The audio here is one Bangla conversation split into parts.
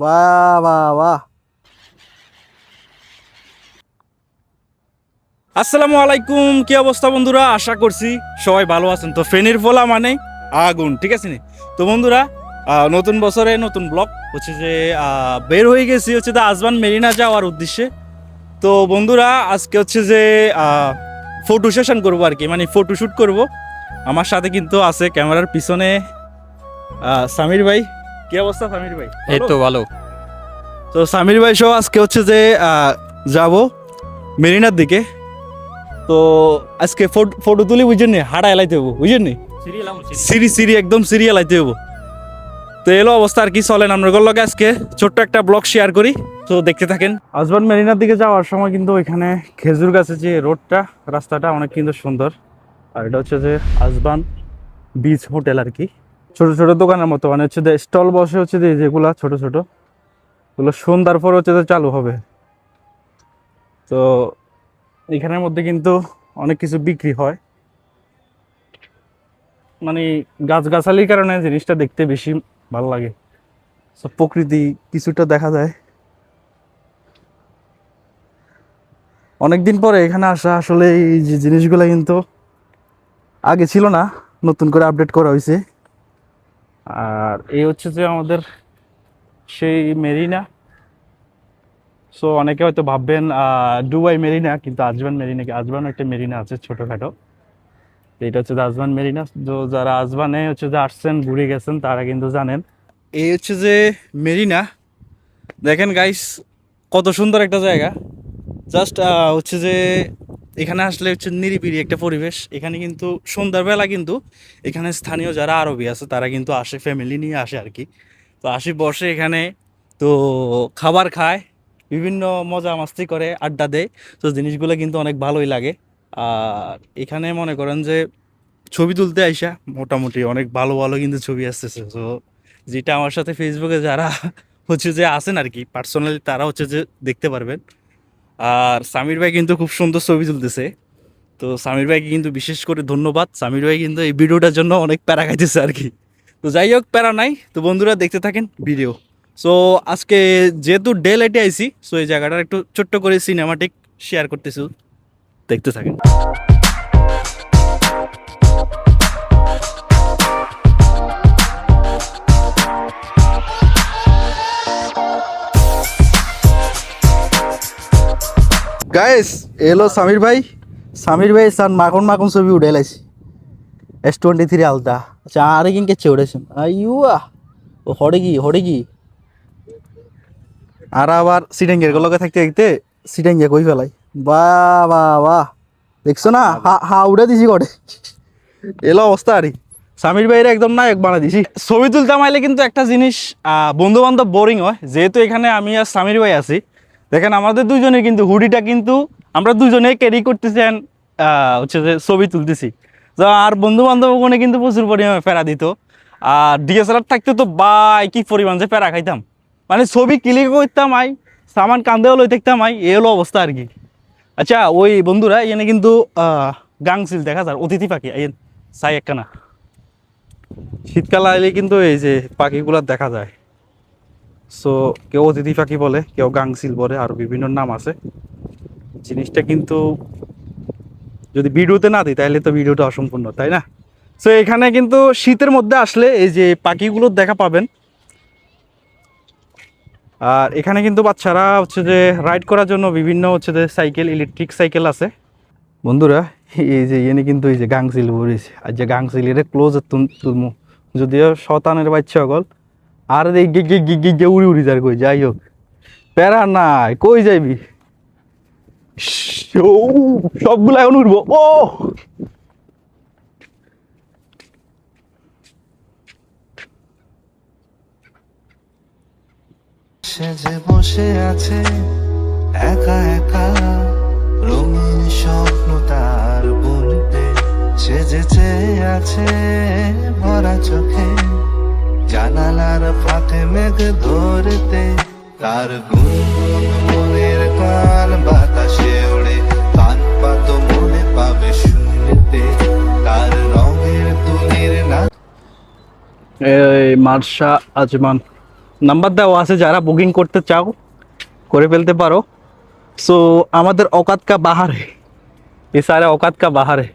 বাহ বাহ বাহ। আসসালামু আলাইকুম, কি অবস্থা বন্ধুরা? আশা করছি সবাই ভালো আছেন। তো ফেনীর ফোলা মানে আগুন, ঠিক আছে তো বন্ধুরা নতুন বছরে নতুন ব্লগ হচ্ছে যে বের হয়ে গেছি হচ্ছে যে আজমান মেরিনা যাওয়ার উদ্দেশ্যে। তো বন্ধুরা, আজকে হচ্ছে যে ফটো সেশন করব আর কি মানে ফটো শ্যুট করব। আমার সাথে কিন্তু আছে ক্যামেরার পিছনে সামির ভাই। কি অবস্থা সামির ভাই? এই তো ভালো। তো সামির ভাই সহ আজকে হচ্ছে যে যাব মেরিনার দিকে। তো আজকে ফটো ফটো তুলি বুঝছেন নি? হাড়া এলাইতে হব বুঝছেন নি? সিরি সিরি একদম সিরি এলাইতে হব তো এলো অবস্থা আর কি চলেন আমরা লগে আজকে। ছোট্ট একটা ব্লগ শেয়ার করি তো দেখতে থাকেন। আজবান মেরিনার দিকে যাওয়ার সময় কিন্তু ওইখানে খেজুর গাছের যে রোডটা রাস্তাটা অনেক কিন্তু সুন্দর। আর এটা হচ্ছে যে আজবান বিচ হোটেল আর কি। ছোট ছোট দোকানের মতো মানে হচ্ছে স্টল বসে হচ্ছে যে যেগুলা ছোট ছোট, ওগুলো সন্ধ্যার পর হচ্ছে যে চালু হবে। তো এখানের মধ্যে কিন্তু অনেক কিছু বিক্রি হয়। মানে গাছগাছালির কারণে জিনিসটা দেখতে বেশি ভালো লাগে। সব প্রকৃতি কিছুটা দেখা যায়। অনেকদিন পরে এখানে আসা আসলে এই যে জিনিসগুলো কিন্তু আগে ছিল না, নতুন করে আপডেট করা হয়েছে। আর এই হচ্ছে যে আমাদের সেই মেরিনা। সো অনেকে হয়তো ভাববেন ডুবাই মেরিনা, কিন্তু আজবান মেরিনা কি আজবান একটা মেরিনা আছে ছোটোখাটো। এটা হচ্ছে আজবান মেরিনা। তো যারা আজবানে হচ্ছে যে আসছেন, ঘুরে গেছেন, তারা কিন্তু জানেন। এই হচ্ছে যে মেরিনা। দেখেন গাইস কত সুন্দর একটা জায়গা। জাস্ট হচ্ছে যে এখানে আসলে হচ্ছে নিরিবিলি একটা পরিবেশ। এখানে কিন্তু সন্ধ্যাবেলা কিন্তু এখানে স্থানীয় যারা আরবি আছে, তারা কিন্তু আসে ফ্যামিলি নিয়ে আসে আর কি। তো আসি বসে এখানে, তো খাবার খায়, বিভিন্ন মজা মাস্তি করে, আড্ডা দেয়। তো জিনিসগুলো কিন্তু অনেক ভালোই লাগে। আর এখানে মনে করেন যে ছবি তুলতে আইসা, মোটামুটি অনেক ভালো ভালো কিন্তু ছবি আসতেছে। তো যেটা আমার সাথে ফেসবুকে যারা হচ্ছে যে আছেন আর কি পার্সোনালি তারা হচ্ছে যে দেখতে পারবেন। আর সামির ভাই কিন্তু খুব সুন্দর ছবি তুলতেছে। তো সামির ভাইকে কিন্তু বিশেষ করে ধন্যবাদ। সামির ভাই কিন্তু এই ভিডিওটার জন্য অনেক প্যারা খাইতেছে আর কি। তো যাই হোক, প্যারা নাই। তো বন্ধুরা দেখতে থাকেন ভিডিও। সো আজকে যেহেতু ডে লাইটে আইসি সো এই জায়গাটার একটু ছোট্ট করে সিনেমাটিক শেয়ার করতেছি। দেখতে থাকেন। গাইস এলো সামির ভাই সামির ভাই সান মাখন মাখন ছবি উঠে লাইছি। এস টোয়েন্টি থ্রি আলতা। আচ্ছা আরে কিনকে চেউড়েছেন আইয়া ও হড়ে কি হরে কি আর আবার সিটেঙ্গের লগে থাকতে থাকতে সিটেঙ্গে কই ফেলাই। বা বাহ বাহ। দেখছ না? হা হা, উড়ে দিছি কটে এলো অবস্থা আরে। সামির ভাইয়ের একদম নায়ক বানা দিছি। ছবি তুলতে মাইলে কিন্তু একটা জিনিস বন্ধু বান্ধব বোরিং হয়। যেহেতু এখানে আমি আর সামির ভাই আছি দেখেন আমাদের দুজনে কিন্তু হুডিটা কিন্তু আমরা দুজনে ক্যারি করতেছেন হচ্ছে যে ছবি তুলতেছি। আর বন্ধু বান্ধব ওখানে কিন্তু প্রচুর পরিমাণে প্যারা দিত। আর ডিএসএলআর থাকতে তো বাই কি পরিমাণ যে প্যারা খাইতাম। মানে ছবি ক্লিক করতাম আই, সামান কান্দেও লই থাকতাম আই এ হলো অবস্থা আর কি। আচ্ছা ওই বন্ধুরা, এখানে কিন্তু গাংসিল দেখা যায় অতিথি পাখি সাই একখানা। শীতকাল আইলে কিন্তু এই যে পাখিগুলো দেখা যায়। সো কেউ অতিথি পাখি বলে, কেউ গাংসিল বলে, আর বিভিন্ন নাম আছে। জিনিসটা কিন্তু যদি ভিডিওতে না দিই তাহলে তো ভিডিওটা অসম্পূর্ণ, তাই না? সো এখানে কিন্তু শীতের মধ্যে আসলে এই যে পাখিগুলো দেখা পাবেন। আর এখানে কিন্তু বাচ্চারা হচ্ছে যে রাইড করার জন্য বিভিন্ন হচ্ছে যে সাইকেল, ইলেকট্রিক সাইকেল আছে। বন্ধুরা, এই যে এনে কিন্তু এই যে গাংসিল বলিস আর যে গাংসিল এটা ক্লোজ তুলমু। যদিও শতানের বাচ্চা সকল আর গে উড়ি উড়ি যার কই, যাই হোক। প্যারা নাই, কই যাইবি? সবগুলা এখন উঠবো ও! সেজে বসে আছে, একা একা, রঙিন স্বপ্ন তার বুনতে। সেজে চেয়ে আছে ভরা চোখে জানালার ফাঁকে মেঘ ধরতে, তার গুনগুন মনের গান বাতাসে ওড়ে, কান পাত মনে পাবে শুনতে তার রঙের তুলির না এই মার্শা আজমান। নাম্বার দেওয়া আছে যারা বুকিং করতে চাও, করে ফেলতে পারো। সো আমাদের অকাত কা বাহারে, এ সারে অকাত কা বাহারে।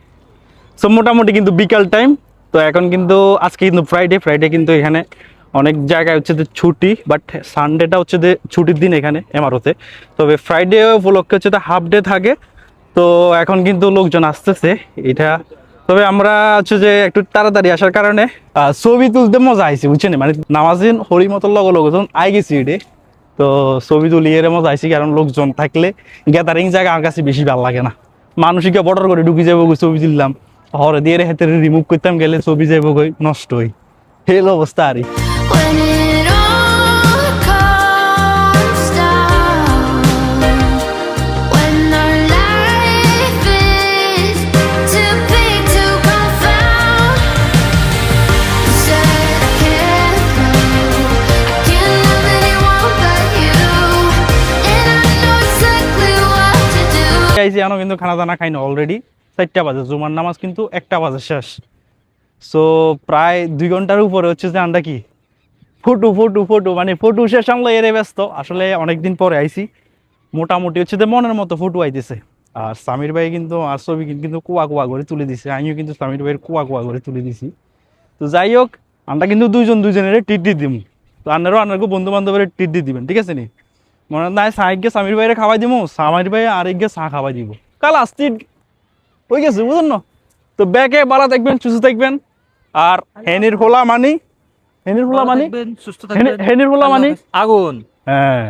সো মোটামুটি কিন্তু বিকাল টাইম তো এখন কিন্তু আজকে কিন্তু ফ্রাইডে ফ্রাইডে কিন্তু এখানে অনেক জায়গায় হচ্ছে যে ছুটি বাট সানডেটা হচ্ছে যে ছুটির দিন এখানে, এমারোতে। তবে ফ্রাইডে উপলক্ষে হচ্ছে যে হাফ ডে থাকে। তো এখন কিন্তু লোকজন আসতেছে, এটা তবে আমরা হচ্ছে যে একটু তাড়াতাড়ি আসার কারণে ছবি তুলতে মজা আইছে, বুঝছেন? মানে নামাজিন হরি মতো লগ লোকজন আই গেছি এটে তো ছবি তুলি এর মজা আইছি, কারণ লোকজন থাকলে গ্যাদারিং জায়গা আমার কাছে বেশি ভালো লাগে না। মানুষকে বর্ডার করে ঢুকে যাব ছবি তুললাম। হরে দিয়ে হাতে রিমুভ করতাম গেলে ছবি যাইব গই নষ্ট হই। হেল অবস্থা আরে খানা দানা খাইনি অলরেডি চারটা বাজে, জুমার নামাজ কিন্তু একটা বাজে শেষ। সো প্রায় দুই ঘণ্টার উপরে হচ্ছে যে আমরা কি, ফটো ফটো ফটো মানে ফটো শেষ আমরা এরে ব্যস্ত। আসলে অনেকদিন পরে আইছি, মোটামুটি হচ্ছে যে মনের মতো ফটো আইতেছে। আর সামির ভাই কিন্তু, আর ছবি কিন্তু কুয়া কুয়া করে তুলে দিছে। আমিও কিন্তু সামির ভাইয়ের কুয়া কুয়া করে তুলে দিছি। তো যাই হোক, আমরা কিন্তু দুইজন দুইজনের টিট দিয়ে দিব তো আনারও আনারকে বন্ধু বান্ধবের টিট দিয়ে দিবেন, ঠিক আছে নি? মনে হয় সাহিকে সামির ভাইরে খাওয়াই দিব সামির ভাই একগে চা খাওয়াই দিব। কাল আসছি হয়ে গেছে বুঝুন না? তো ব্যাগে বালা দেখবেন চুষে দেখবেন আর হেনির হোলা মানি হেনির হোলা মানি হেনির হোলা মানি। আগুন। হ্যাঁ।